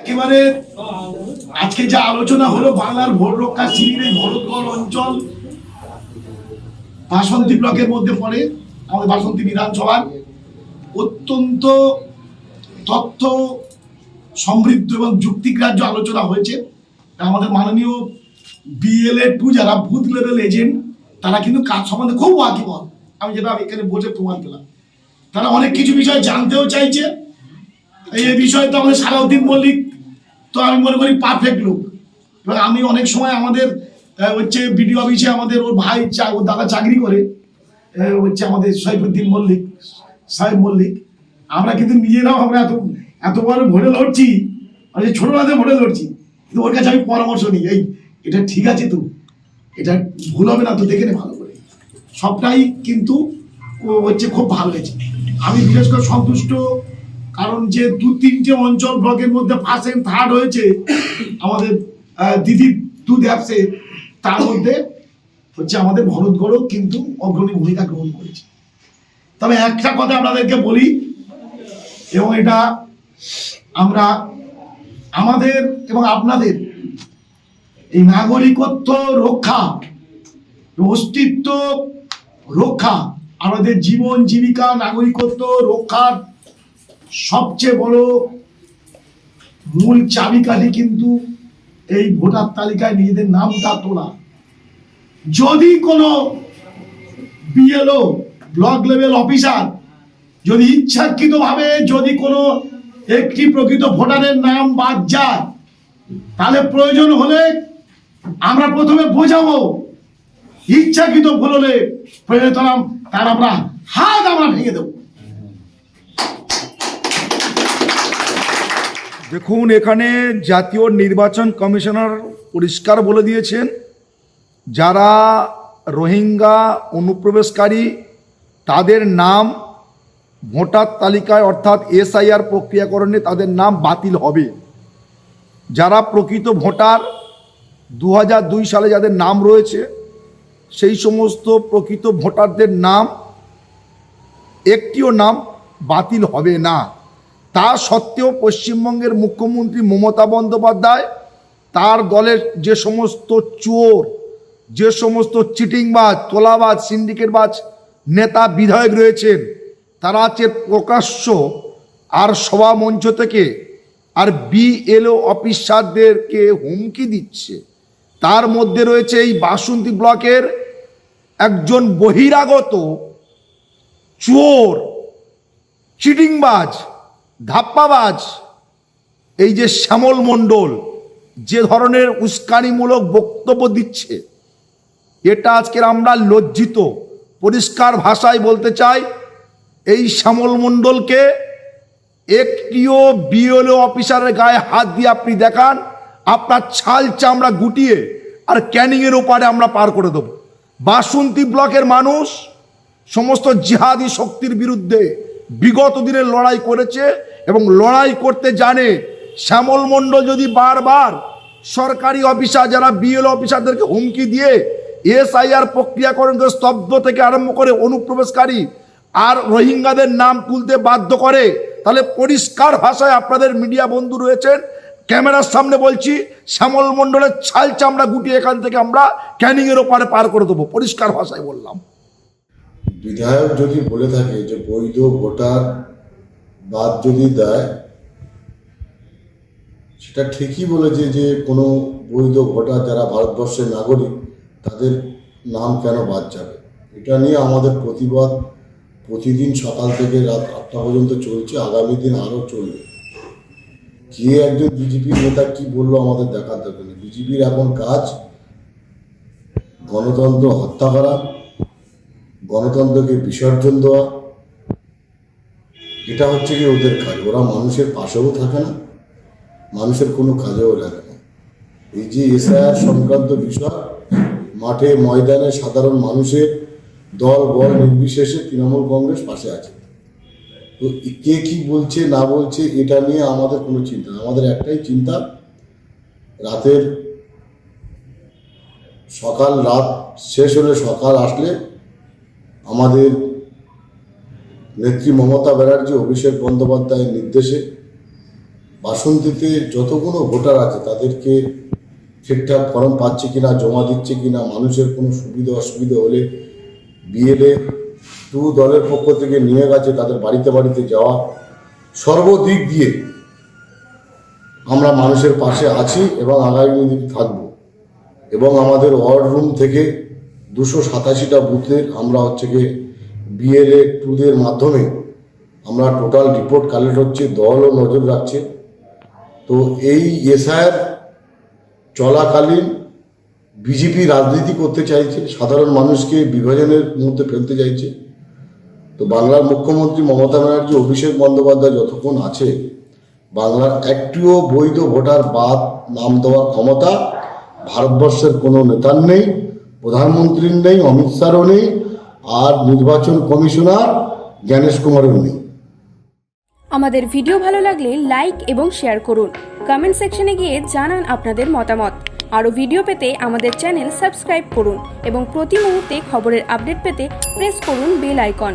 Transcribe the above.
একেবারে আজকে যে আলোচনা হলো বাংলার ভোট রক্ষা শিবিরে ভরতগড় অঞ্চল, বাসন্তী ব্লকের মধ্যে পড়ে, আমাদের বাসন্তী বিধানসভার অত্যন্ত তথ্য সমৃদ্ধ এবং যুক্তিগ্রাহ্য আলোচনা হয়েছে। আমাদের মাননীয় বিএলএ টু যারা বুথ লেভেল এজেন্ট তারা কিন্তু কাজ সম্বন্ধে খুব ওয়াকিবল আমি যেটা এখানে বসে প্রমাণ পেলাম। তারা অনেক কিছু বিষয় জানতেও চাইছে। এই বিষয়ে তো আমাদের সারাউদ্দিন মল্লিক তো আমি মনে করি পারফেক্ট লোক। এবার আমি অনেক সময় আমাদের হচ্ছে বিডিও অফিসে আমাদের ওর ভাই ওর দাদা চাকরি করে হচ্ছে আমাদের সৈফুদ্দিন মল্লিক, সাহেব মল্লিক। আমরা কিন্তু নিজেরাও আমরা এত এত বড় ভোটে লড়ছি মানে ছোটবেলাতে ভোটে লড়ছি, কিন্তু ওর কাছে আমি পরামর্শ নিই, এই, এটা ঠিক আছে তো, এটা ভুল হবে না তো দেখে নে ভালো করে। সবটাই কিন্তু হচ্ছে খুব ভালো হয়েছে। আমি বিশেষ করে সন্তুষ্ট কারণ যে দু তিনটে অঞ্চল ব্লকের মধ্যে ফার্স্ট এন্ড থার্ড হয়েছে আমাদের আহ, দিদি দুধ অ্যাপসে তার মধ্যে হচ্ছে আমাদের ভরতগড়ও কিন্তু অগ্রণী ভূমিকা গ্রহণ করেছে। তবে একটা কথা আপনাদেরকে বলি এবং এটা আমরা আমাদের এবং আপনাদের এই নাগরিকত্ব রক্ষা অস্তিত্ব রক্ষা আমাদের জীবন জীবিকা নাগরিকত্ব রক্ষার সবচেয়ে বড় মূল চাবিকাঠি কিন্তু এই ভোটার তালিকায় নিজেদের নামটা তোলা। যদি কোনো বিএলও, ব্লক লেভেল অফিসার যদি ইচ্ছাকৃতভাবে যদি কোনো একটি প্রকৃত ভোটারের নাম বাদ যায়, তাহলে প্রয়োজন হলে আমরা প্রথমে বোঝাবো। ইচ্ছাকৃত ভুল হলে প্রয়োজন তার আমরা হাত আমরা ভেঙে দেবো। দেখুন, এখানে জাতীয় নির্বাচন কমিশনার পরিষ্কার বলে দিয়েছেন, যারা রোহিঙ্গা অনুপ্রবেশকারী, তাদের নাম ভোটার তালিকায় অর্থাৎ এসআইআর প্রক্রিয়াকরণে তাদের নাম বাতিল হবে। যারা প্রকৃত ভোটার দু দুই সালে যাদের নাম রয়েছে, সেই সমস্ত প্রকৃত ভোটারদের নাম, একটিও নাম বাতিল হবে না। তা সত্ত্বেও পশ্চিমবঙ্গের মুখ্যমন্ত্রী মমতা বন্দ্যোপাধ্যায় তার দলের যে সমস্ত চোর, যে সমস্ত চিটিংবাজ, তোলাবাজ, সিন্ডিকেটবাজ নেতা বিধায়ক রয়েছেন, তারা আছে প্রকাশ্য আর সভা মঞ্চ থেকে আর বিএলও অফিসারদেরকে হুমকি দিচ্ছে। তার মধ্যে রয়েছে এই বাসন্তী ব্লকের একজন বহিরাগত চোর, চিটিংবাজ ধাপ্পাবাজ, এই যে শ্যামল মণ্ডল, যে ধরনের উস্কানিমূলক বক্তব্য দিচ্ছে, এটা আজকের আমরা লজ্জিত। পরিষ্কার ভাষায় বলতে চাই, এই শ্যামল মণ্ডলকে একটিও বিএলও অফিসারের গায়ে হাত দিয়ে আপনি দেখান, আপনার ছাল চামড়া গুটিয়ে আর ক্যানিংয়ের ওপারে আমরা পার করে দেবো। বাসন্তী ব্লকের মানুষ, সমস্ত জিহাদি শক্তির বিরুদ্ধে বিগত দিনে লড়াই করেছে এবং লড়াই করতে জানে শ্যামল মণ্ডল যদি বারবার সরকারি অফিসার, যারা বিএল অফিসারদেরকে হুমকি দিয়ে এসআইআর প্রক্রিয়াকরণকে স্তব্ধ থেকে আরম্ভ করে অনুপ্রবেশকারী আর রোহিঙ্গাদের নাম তুলতে বাধ্য করে, তাহলে পরিষ্কার ভাষায় আপনাদের মিডিয়া বন্ধু রয়েছেন। ক্যামেরার সামনে বলছি, শ্যামল মণ্ডলের ছাল চামড়া গুটিয়ে এখান থেকে আমরা ক্যানিংয়ের ওপারে পার করে দেবো। পরিষ্কার ভাষায় বললাম। বিধায়ক যদি বলে থাকে যে বৈধ ভোটার বাদ যদি দেয়, সেটা ঠিকই বলেছে যে কোনো বৈধ ভোটার যারা ভারতবর্ষের নাগরিক, তাদের নাম কেন বাদ যাবে? এটা নিয়ে আমাদের প্রতিবাদ প্রতিদিন সকাল থেকে রাত আটটা পর্যন্ত চলছে, আগামী দিন আরও চলবে। কে একজন বিজেপি নেতা কি বলল আমাদের দেখার দরকার নেই। বিজেপির এখন কাজ গণতন্ত্র হত্যা করা গণতন্ত্রকে বিসর্জন দেওয়া, এটা হচ্ছে কি ওদের কাজ। ওরা মানুষের পাশেও থাকে না, মানুষের কোনো কাজেও লাগে না। এই যে এসআইআর সংক্রান্ত বিষয়, মাঠে, ময়দানে সাধারণ মানুষের দল, বল নির্বিশেষে তৃণমূল কংগ্রেস পাশে আছে। তো কে কি বলছে, না বলছে, এটা নিয়ে আমাদের কোনো চিন্তা। আমাদের একটাই চিন্তা, রাতের সকাল, রাত শেষ হলে সকাল আসলে আমাদের নেত্রী মমতা ব্যানার্জি, অভিষেক বন্দ্যোপাধ্যায়ের নির্দেশে বাসন্তীতে যতগুলো ভোটার আছে, তাদেরকে ঠিকঠাক ফর্ম পাচ্ছে কিনা, জমা দিচ্ছে কিনা, মানুষের কোনো সুবিধা অসুবিধা হলে বিএলএ টু দলের পক্ষ থেকে নিয়ে গেছে, তাদের বাড়িতে বাড়িতে যাওয়া। সর্বদিক দিয়ে আমরা মানুষের পাশে আছি এবং আগামী দিন থাকব। এবং আমাদের ওয়ার্ড রুম থেকে দুশো সাতাশিটা বুথের আমরা হচ্ছে গিয়ে বিএলএ টুদের মাধ্যমে আমরা টোটাল রিপোর্ট কালেক্ট হচ্ছে, দলও নজর রাখছে। তো এই এসআইয়ের চলাকালীন বিজেপি রাজনীতি করতে চাইছে, সাধারণ মানুষকে বিভাজনের মধ্যে ফেলতে চাইছে। তো বাংলার মুখ্যমন্ত্রী মমতা ব্যানার্জি, অভিষেক বন্দ্যোপাধ্যায় যতক্ষণ আছে, বাংলার একটিও বৈধ ভোটার বাদ নাম দেওয়ার ক্ষমতা ভারতবর্ষের কোনো নেতার নেই। প্রধানমন্ত্রীর নেই, অমিত শাহরও নেই, আর নির্বাচন কমিশনার জ্ঞানেশ কুমারও নেই। আমাদের ভিডিও ভালো লাগলে লাইক এবং শেয়ার করুন। কমেন্ট সেকশনে গিয়ে জানান আপনাদের মতামত। আরও ভিডিও পেতে আমাদের চ্যানেল সাবস্ক্রাইব করুন এবং প্রতি মুহূর্তে খবরের আপডেট পেতে প্রেস করুন বেল আইকন।